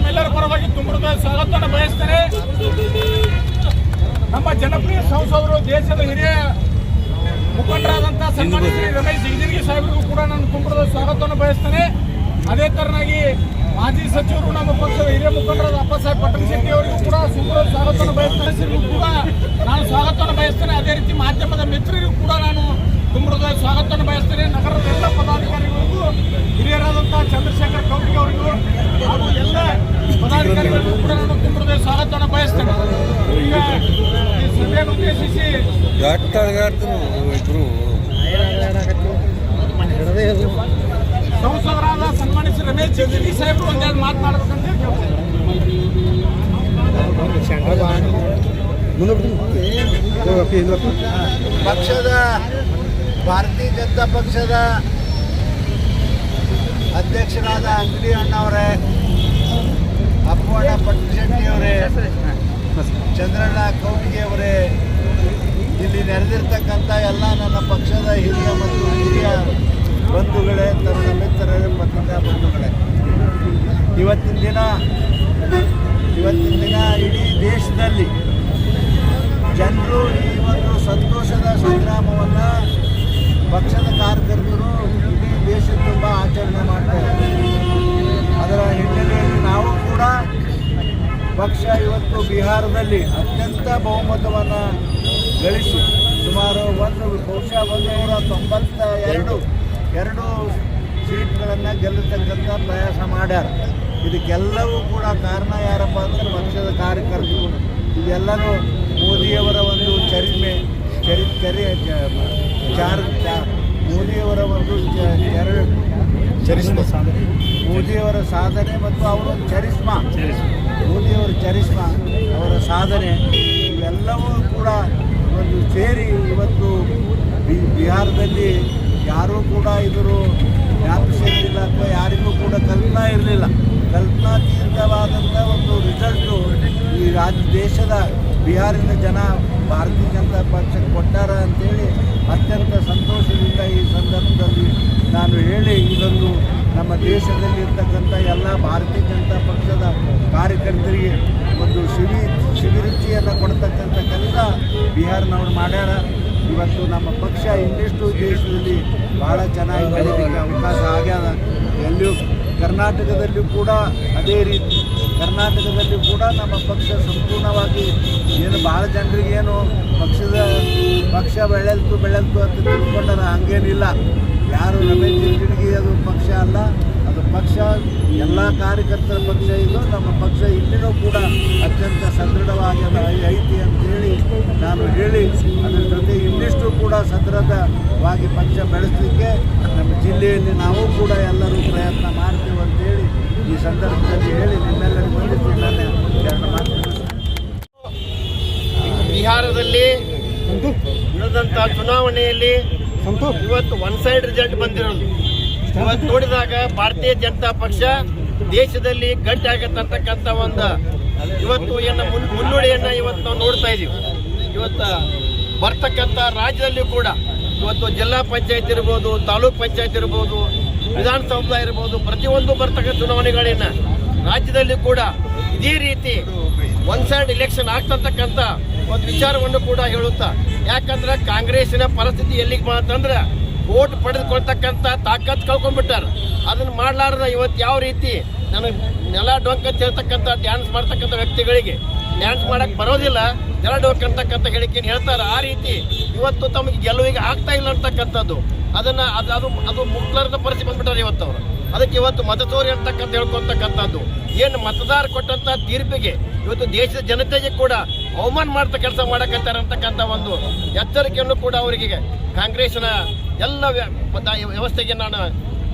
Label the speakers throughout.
Speaker 1: ತಮ್ಮೆಲ್ಲರ ಪರವಾಗಿ ತುಂಬ ಸ್ವಾಗತವನ್ನು ಬಯಸ್ತೇನೆ. ನಮ್ಮ ಜನಪ್ರಿಯ ಸಂಸದರು, ದೇಶದ ಹಿರಿಯ ಮುಖಂಡರಾದಂತಹ ಸನ್ಮಾನ್ಯ ಶ್ರೀ ರಮೇಶ್ ಜಿಗಜಿಗಿ ಸಾಹೇಬರಿಗೂ ಕೂಡ ನಾನು ಕುಂಬಳದ ಸ್ವಾಗತವನ್ನು ಬಯಸ್ತೇನೆ. ಅದೇ ತರನಾಗಿ ಮಾಜಿ ಸಚಿವರು, ನಮ್ಮ ಪಕ್ಷದ ಹಿರಿಯ ಮುಖಂಡರಾದ ಅಪ್ಪಸಾಹೇಬ್ ಪಟ್ಟಣ ಶೆಟ್ಟಿ ಅವರಿಗೂ ಕೂಡ ಸುಂದರ ಸ್ವಾಗತವನ್ನು ಬಯಸ್ತೇನೆ. ಕೂಡ ನಾನು ಸ್ವಾಗತವನ್ನು ಬಯಸ್ತೇನೆ. ಅದೇ ರೀತಿ ಮಾಧ್ಯಮದ ಮಿತ್ರರಿಗೂ ಕೂಡ ನಾನು ಕುಂಬಳದ ಸ್ವಾಗತವನ್ನು ಬಯಸ್ತೇನೆ. ನಗರದ ಎಲ್ಲ ಪದಾಧಿಕಾರಿಗಳಿಗೂ ಹಿರಿಯರಾದಂತಹ ಚಂದ್ರಶೇಖರ್ ಕೌಟಿಗೆ ಅವರಿಗೂ ಹಾಗೂ ಎಲ್ಲ ಪದಾಧಿಕಾರಿಗಳಿಗೂ ಕೂಡ ನಾನು ಕುಂಬಳದ ಸ್ವಾಗತವನ್ನು ಬಯಸ್ತೇನೆ ಈಗ ಈ ಸಭೆಯನ್ನು ಉದ್ದೇಶಿಸಿ
Speaker 2: ಎಟ್ಟಾಡ್ಗಾಡ್ತರು ಇಬ್ರು
Speaker 1: ಸಂಸದರಾದ ಸನ್ಮಾನಿತ ಸಾಹೇಬರು ಮಾತನಾಡಬೇಕಂತ.
Speaker 3: ಪಕ್ಷದ ಭಾರತೀಯ ಜನತಾ ಪಕ್ಷದ ಅಧ್ಯಕ್ಷರಾದ ಅಂಗಡಿ ಅಣ್ಣವರೇ ಅಪ್ಪಣ್ಣ ಪಟ್ಟಶೆಟ್ಟಿಯವರೇ ಚಂದ್ರಣ್ಣ ಕೌಟಿಗೆಯವರೇ ಇಲ್ಲಿ ನೆರೆದಿರ್ತಕ್ಕಂಥ ಎಲ್ಲ ನನ್ನ ಪಕ್ಷದ ಹಿರಿಯ ಮತ್ತು ಹಿರಿಯ ಬಂಧುಗಳೇ ತರುಣ ಮಿತ್ರರೇ ಪತ್ರಿಕಾ ಬಂಧುಗಳೇ ಇವತ್ತಿನ ದಿನ ಇವತ್ತಿನ ದಿನ ಇಡೀ ದೇಶದಲ್ಲಿ ಜನರು ಈ ಒಂದು ಸಂತೋಷದ ಸಂಗ್ರಾಮವನ್ನು ಪಕ್ಷದ ಕಾರ್ಯಕರ್ತರು ಇಡೀ ದೇಶ ತುಂಬ ಆಚರಣೆ ಮಾಡ್ತಾರೆ ಅದರ ಹಿನ್ನೆಲೆಯಲ್ಲಿ ನಾವು ಕೂಡ ಪಕ್ಷ ಇವತ್ತು ಬಿಹಾರದಲ್ಲಿ ಅತ್ಯಂತ ಬಹುಮತವನ್ನು ಗಳಿಸಿ, ಸುಮಾರು ಒಂದು, ಬಹುಶಃ ಒಂದು ನೂರ ತೊಂಬತ್ತ ಎರಡು ಎರಡು ಸೀಟ್ಗಳನ್ನು ಗೆಲ್ಲತಕ್ಕಂಥ ಪ್ರಯಾಸ ಮಾಡ್ಯಾರ. ಇದಕ್ಕೆಲ್ಲವೂ ಕೂಡ ಕಾರಣ ಯಾರಪ್ಪ ಅಂದ್ರೆ ಪಕ್ಷದ ಕಾರ್ಯಕರ್ತರು. ಇದೆಲ್ಲರೂ ಮೋದಿಯವರ ಒಂದು ಚರಿಮೆ ಚರಿ ಚರಿ ಚಾರ್ ಮೋದಿಯವರ ಒಂದು ಚರಿಸ್ಮಾ. ಮೋದಿಯವರ ಸಾಧನೆ ಮತ್ತು ಅವರ ಚರಿಸ್ಮಾ. ಮೋದಿಯವರ ಚರಿಸ್ಮಾ ಅವರ ಸಾಧನೆ ಇವೆಲ್ಲವೂ ಕೂಡ ಒಂದು ಸೇರಿ ಇವತ್ತು ಬಿ- ಬಿಹಾರದಲ್ಲಿ ಯಾರೂ ಕೂಡ ಇದ್ರು ಜ್ಞಾಪಿಸಿರಲಿಲ್ಲ ಅಥವಾ ಯಾರಿಗೂ ಕೂಡ ಕಲ್ಪನಾ ಇರಲಿಲ್ಲ. ಕಲ್ಪನಾತೀತವಾದಂಥ ಒಂದು ರಿಸಲ್ಟು ಈ ರಾಜ್ಯ ದೇಶದ ಬಿಹಾರಿನ ಜನ ಭಾರತೀಯ ಜನತಾ ಪಕ್ಷಕ್ಕೆ ಕೊಟ್ಟಾರ ಅಂತೇಳಿ ಅತ್ಯಂತ ಸಂತೋಷದಿಂದ ಈ ಸಂದರ್ಭದಲ್ಲಿ ನಾನು ಹೇಳಿ ಇದೊಂದು ನಮ್ಮ ದೇಶದಲ್ಲಿರ್ತಕ್ಕಂಥ ಎಲ್ಲ ಭಾರತೀಯ ಜನತಾ ಪಕ್ಷದ ಕಾರ್ಯಕರ್ತರಿಗೆ ಒಂದು ಶಿವಿ, ಶಿಬಿರುಚಿಯನ್ನು ಕೊಡ್ತಕ್ಕಂಥ ಕೆಲಸ ಬಿಹಾರ್ನವ್ರು ಮಾಡ್ಯಾರ. ಇವತ್ತು ನಮ್ಮ ಪಕ್ಷ ಇನ್ನಿಷ್ಟು ದೇಶದಲ್ಲಿ ಭಾಳ ಚೆನ್ನಾಗಿ ಬೆಳೀಲಿಕ್ಕೆ ಅವಕಾಶ ಆಗ್ಯದ. ಎಲ್ಲಿಯೂ ಕರ್ನಾಟಕದಲ್ಲೂ ಕೂಡ ಅದೇ ರೀತಿ, ಕರ್ನಾಟಕದಲ್ಲಿ ಕೂಡ ನಮ್ಮ ಪಕ್ಷ ಸಂಪೂರ್ಣವಾಗಿ ಏನು ಭಾಳ ಜನರಿಗೆ ಏನು ಪಕ್ಷದ ಪಕ್ಷ ಬೆಳೆಲ್ತು ಬೆಳೆಲ್ತು ಅಂತ ತಿಳ್ಕೊಂಡಾರ ಹಂಗೇನಿಲ್ಲ. ಯಾರು ರಮೇಶ್ ಜಿಗಜಿಣಗಿ ಅದು ಪಕ್ಷ ಅಲ್ಲ. ಪಕ್ಷ ಎಲ್ಲ ಕಾರ್ಯಕರ್ತರ ಪಕ್ಷ ಇದು ನಮ್ಮ ಪಕ್ಷ ಇಲ್ಲಿನೂ ಕೂಡ ಅತ್ಯಂತ ಸದೃಢವಾಗಿ ಐತಿ ಅಂತೇಳಿ ನಾನು ಹೇಳಿ ಅದರ ಜೊತೆ ಇನ್ನಿಷ್ಟು ಕೂಡ ಸದೃಢವಾಗಿ ಪಕ್ಷ ಬೆಳೆಸಲಿಕ್ಕೆ ನಮ್ಮ ಜಿಲ್ಲೆಯಲ್ಲಿ ನಾವು ಕೂಡ ಎಲ್ಲರೂ ಪ್ರಯತ್ನ ಮಾಡ್ತೀವಿ ಅಂತೇಳಿ ಈ ಸಂದರ್ಭದಲ್ಲಿ ಹೇಳಿ ನಿಮ್ಮೆಲ್ಲರಿಗೂ ಬಂದಿದ್ದು ನಾನು ಎರಡು ಮಾತು
Speaker 4: ಬಿಹಾರದಲ್ಲಿ ನಡೆದಂಥ ಚುನಾವಣೆಯಲ್ಲಿ ಇವತ್ತು ಒನ್ ಸೈಡ್ ರಿಸಲ್ಟ್ ಬಂದಿರೋದು. ಇವತ್ತು ನೋಡಿದಾಗ ಭಾರತೀಯ ಜನತಾ ಪಕ್ಷ ದೇಶದಲ್ಲಿ ಗಟ್ಟಿ ಆಗತ್ತಂತಕ್ಕಂಥ ಒಂದು ಇವತ್ತು ಏನ ಮುನ್, ಮುನ್ನುಡಿಯನ್ನ ಇವತ್ತು ನಾವು ನೋಡ್ತಾ ಇದೀವಿ ಇವತ್ತು ಬರ್ತಕ್ಕಂಥ ರಾಜ್ಯದಲ್ಲಿ ಕೂಡ ಇವತ್ತು ಜಿಲ್ಲಾ ಪಂಚಾಯತ್ ಇರ್ಬೋದು, ತಾಲೂಕ್ ಪಂಚಾಯತ್ ಇರ್ಬೋದು, ವಿಧಾನಸೌಧ ಇರ್ಬೋದು, ಪ್ರತಿಯೊಂದು ಬರ್ತಕ್ಕಂಥ ಚುನಾವಣೆಗಳನ್ನ ರಾಜ್ಯದಲ್ಲಿ ಕೂಡ ಇದೇ ರೀತಿ ಒನ್ ಸೈಡ್ ಇಲೆಕ್ಷನ್ ಆಗ್ತಕ್ಕಂಥ ಒಂದು ವಿಚಾರವನ್ನು ಕೂಡ ಹೇಳುತ್ತಾ, ಯಾಕಂದ್ರೆ ಕಾಂಗ್ರೆಸ್ಸಿನ ಪರಿಸ್ಥಿತಿ ಎಲ್ಲಿಗೆ ಬಂತಂದ್ರೆ ಓಟ್ ಪಡೆದುಕೊಳ್ತಕ್ಕಂಥ ತಾಕತ್ ಕಳ್ಕೊಂಡ್ಬಿಟ್ಟಾರ. ಅದನ್ನ ಮಾಡ್ಲಾರ್ದ ಇವತ್ತು ಯಾವ ರೀತಿ ನನಗೆ ನೆಲ ಡೊಂಕ ಅಂತ ಡ್ಯಾನ್ಸ್ ಮಾಡ್ತಕ್ಕಂಥ ವ್ಯಕ್ತಿಗಳಿಗೆ ಡ್ಯಾನ್ಸ್ ಮಾಡಕ್ಕೆ ಬರೋದಿಲ್ಲ, ನೆಲ ಡೊಂಕ್ ಅಂತಕ್ಕಂಥ ಹೇಳಿಕೆಯನ್ನು ಹೇಳ್ತಾರೆ. ಆ ರೀತಿ ಇವತ್ತು ತಮಗೆ ಗೆಲುವಿಗೆ ಆಗ್ತಾ ಇಲ್ಲ ಅಂತಕ್ಕಂಥದ್ದು. ಅದನ್ನ ಅದು ಅದು ಅದು ಮುಕ್ಲರದ ಪರಿಸ್ಥಿತಿ ಬಂದ್ಬಿಟ್ಟಾರೆ ಇವತ್ತು ಅವರು. ಅದಕ್ಕೆ ಇವತ್ತು ಮತದೋರಿ ಅಂತಕ್ಕಂಥ ಹೇಳ್ಕೊತಕ್ಕಂಥದ್ದು. ಏನು ಮತದಾರ ಕೊಟ್ಟಂತ ತೀರ್ಪಿಗೆ ಇವತ್ತು ದೇಶದ ಜನತೆಗೆ ಕೂಡ ಅವಮಾನ ಮಾಡ್ತಾ ಕೆಲಸ ಮಾಡಕತ್ತಾರೆ ಒಂದು ಎಚ್ಚರಿಕೆಯನ್ನು ಕೂಡ ಅವರಿಗೆ ಕಾಂಗ್ರೆಸ್ನ ಎಲ್ಲ ವ್ಯವಸ್ಥೆಗೆ ನಾನು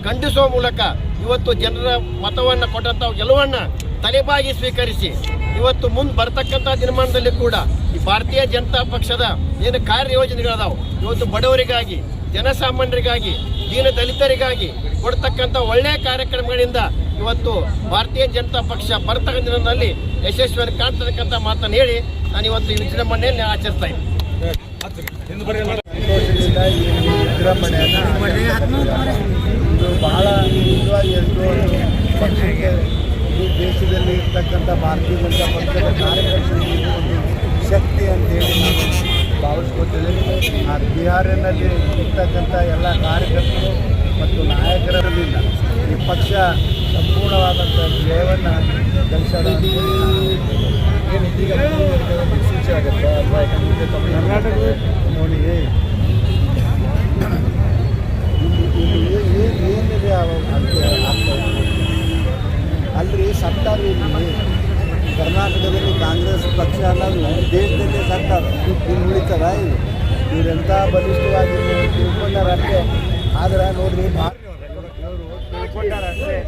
Speaker 4: ಖಂಡಿಸುವ ಮೂಲಕ ಇವತ್ತು ಜನರ ಮತವನ್ನು ಕೊಟ್ಟಂತ ಗೆಲುವನ್ನ ತಲೆಬಾಗಿ ಸ್ವೀಕರಿಸಿ ಇವತ್ತು ಮುಂದೆ ಬರ್ತಕ್ಕಂಥ ದಿನಮಾನದಲ್ಲಿ ಕೂಡ ಈ ಭಾರತೀಯ ಜನತಾ ಪಕ್ಷದ ಏನು ಕಾರ್ಯಯೋಜನೆಗಳದಾವು, ಇವತ್ತು ಬಡವರಿಗಾಗಿ, ಜನಸಾಮಾನ್ಯರಿಗಾಗಿ, ದೀನ ದಲಿತರಿಗಾಗಿ ಕೊಡ್ತಕ್ಕಂಥ ಒಳ್ಳೆಯ ಕಾರ್ಯಕ್ರಮಗಳಿಂದ ಇವತ್ತು ಭಾರತೀಯ ಜನತಾ ಪಕ್ಷ ಬರ್ತಕ್ಕಂಥ ದಿನದಲ್ಲಿ ಯಶಸ್ವಿಯಾಗಿ ಕಾಣ್ತಕ್ಕಂಥ ಮಾತನ್ನು ಹೇಳಿ ನಾನು ಇವತ್ತು ಈ ವಿಜೃಂಭಣೆಯಲ್ಲಿ ಆಚರಿಸ್ತಾ ಇದ್ದೀನಿ.
Speaker 3: ಇದು ಬಹಳ ಮುಖ್ಯವಾಗಿ ಎಷ್ಟೋ ಪಕ್ಷಕ್ಕೆ ಈ ದೇಶದಲ್ಲಿ ಇರ್ತಕ್ಕಂಥ ಭಾರತೀಯ ಜನತಾ ಪಕ್ಷದ ಕಾರ್ಯಕರ್ತರಿಗೆ ಒಂದು ಶಕ್ತಿ ಅಂತೇಳಿ ನಾನು ಭಾವಿಸ್ಕೊತಿದ್ದೀನಿ ಆ ಬಿಹಾರಿನಲ್ಲಿ ಇರ್ತಕ್ಕಂಥ ಎಲ್ಲ ಕಾರ್ಯಕರ್ತರು ಮತ್ತು ನಾಯಕರಲ್ಲಿಂದ ಈ ಪಕ್ಷ ಸಂಪೂರ್ಣವಾದಂಥ ಜಯವನ್ನು ಗಳಿಸೋಣ ಅಂತೇಳಿ ನಾನು ಇದೀಗ ದಿಕ್ಸೂಚಿ ಆಗುತ್ತಾ ಅಥವಾ ಯಾಕಂದ್ರೆ ಕರ್ನಾಟಕದ ನೋಡಿ ಏನಿದೆ? ಅಲ್ರಿ ಸರ್ಕಾರ ಇಲ್ಲಿ ಕರ್ನಾಟಕದಲ್ಲಿ ಕಾಂಗ್ರೆಸ್ ಪಕ್ಷ ಅನ್ನೋದು ದೇಶದಲ್ಲಿ ಸರ್ಕಾರ ಇಲ್ಲಿ ಉಳಿತದ ಇದು ಇವರೆಂಥ ಬಲಿಷ್ಠವಾಗಿ ತಿಳ್ಕೊಂಡಾರಷ್ಟೇ ಆದ್ರೆ ನೋಡ್ರಿ ಇವರು ತಿಳ್ಕೊಂಡಾರಷ್ಟೇ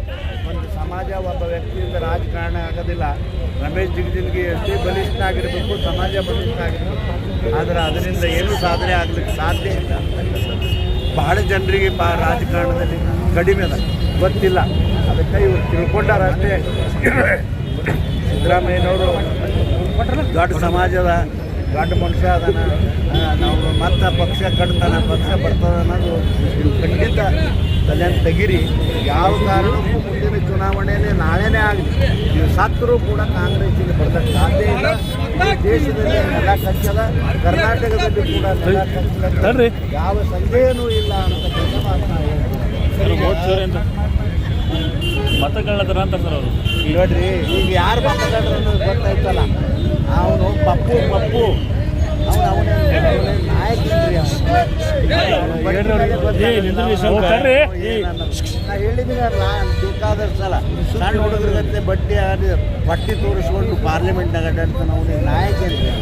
Speaker 3: ಒಂದು ಸಮಾಜ ಒಬ್ಬ ವ್ಯಕ್ತಿಯಿಂದ ರಾಜಕಾರಣ ಆಗೋದಿಲ್ಲ ರಮೇಶ್ ಜಿಗಜಿನ್ಗಿ ಅಷ್ಟೇ ಬಲಿಷ್ಠ ಆಗಿರಬೇಕು ಸಮಾಜ ಬಲಿಷ್ಠ ಆಗಿರಬೇಕು ಆದರೆ ಅದರಿಂದ ಏನೂ ಸಾಧನೆ ಆಗ್ಲಿಕ್ಕೆ ಸಾಧ್ಯ ಇಲ್ಲ. ಬಹಳ ಜನರಿಗೆ ಬಾ ರಾಜಕಾರಣದಲ್ಲಿ ಕಡಿಮೆ ಅದ. ಗೊತ್ತಿಲ್ಲ. ಅದಕ್ಕೆ ಇವ್ರು ತಿಳ್ಕೊಂಡಾರ ಅಷ್ಟೇ. ಸಿದ್ದರಾಮಯ್ಯನವರು ದೊಡ್ಡ ಸಮಾಜದ ದೊಡ್ಡ ಮನುಷ್ಯ ಅದನ. ನಾವು ಮತ್ತೆ ಪಕ್ಷ ಕಟ್ತಾನ, ಪಕ್ಷ ಬರ್ತದ ಅನ್ನೋದು ಖಂಡಿತ ತೆಗಿರಿ ಯಾವ ಕಾರಣಕ್ಕೂ ಮುಂದಿನ ಚುನಾವಣೆಯಲ್ಲಿ ನಾಳೆನೇ ಆಗಲಿ ನೀವು ಸತ್ತರೂ ಕೂಡ ಕಾಂಗ್ರೆಸ್ಸಿಗೆ ಬರ್ತಕ್ಕ ಸಾಧ್ಯ ಇಲ್ಲ. ದೇಶದಲ್ಲಿ ನೆಲ ಕಚ್ಚದ ಕರ್ನಾಟಕದಲ್ಲಿ ಕೂಡ ನೆಲ ಕಚ್ಚದ ಯಾವ ಸಂದೇಹನೂ ಇಲ್ಲ ಮಾತನ್ನ ಹೇಳ್ತೀನಿ.
Speaker 5: ಮತಗಳದ್ರ ಅಂತ ಸರ್ ಅವರು.
Speaker 3: ನೋಡ್ರಿ ಈಗ ಯಾರು ಮಾತಾಡ್ರು ಅನ್ನೋದು ಗೊತ್ತಾಯ್ತಲ್ಲ? ಅವನು ಪಪ್ಪು ಪಪ್ಪು. ಹೇಳಿದ್ದೀನಲ್ಲ ಬೇಕಾದಷ್ಟು ಸಲ ಸಣ್ಣ ಬಟ್ಟೆ ಬಟ್ಟೆ ತೋರಿಸ್ಕೊಂಡು ಪಾರ್ಲಿಮೆಂಟ್ನಾಗ ಅಡ್ಡ ಅವನಿಗೆ ನಾಯಕ ಇರ್ತೀವಿ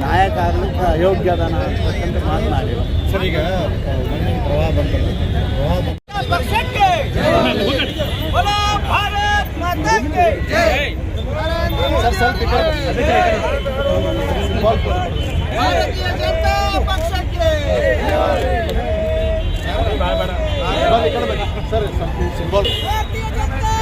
Speaker 3: ನಾಯಕ ಆಗ್ಲಿಕ್ಕೆ ಯೋಗ್ಯ ಅದಾನ ಅಂತಕ್ಕಂಥ ಮಾತನಾಡಿಲ್ಲ
Speaker 2: ಸರ್ ಈಗ
Speaker 3: ಸ್ವಲ್ಪ ಈ ಕಡೆ ಬನ್ನಿ.
Speaker 1: ಭಾರತೀಯ ಜನತಾ ಪಕ್ಷಕ್ಕೆ
Speaker 3: ಬನ್ನಿ, ಈ ಕಡೆ ಬನ್ನಿ. ಸರ್ ಸ್ವಲ್ಪ ಸಿಂಬಲ್
Speaker 1: ಭಾರತೀಯ ಜನತಾ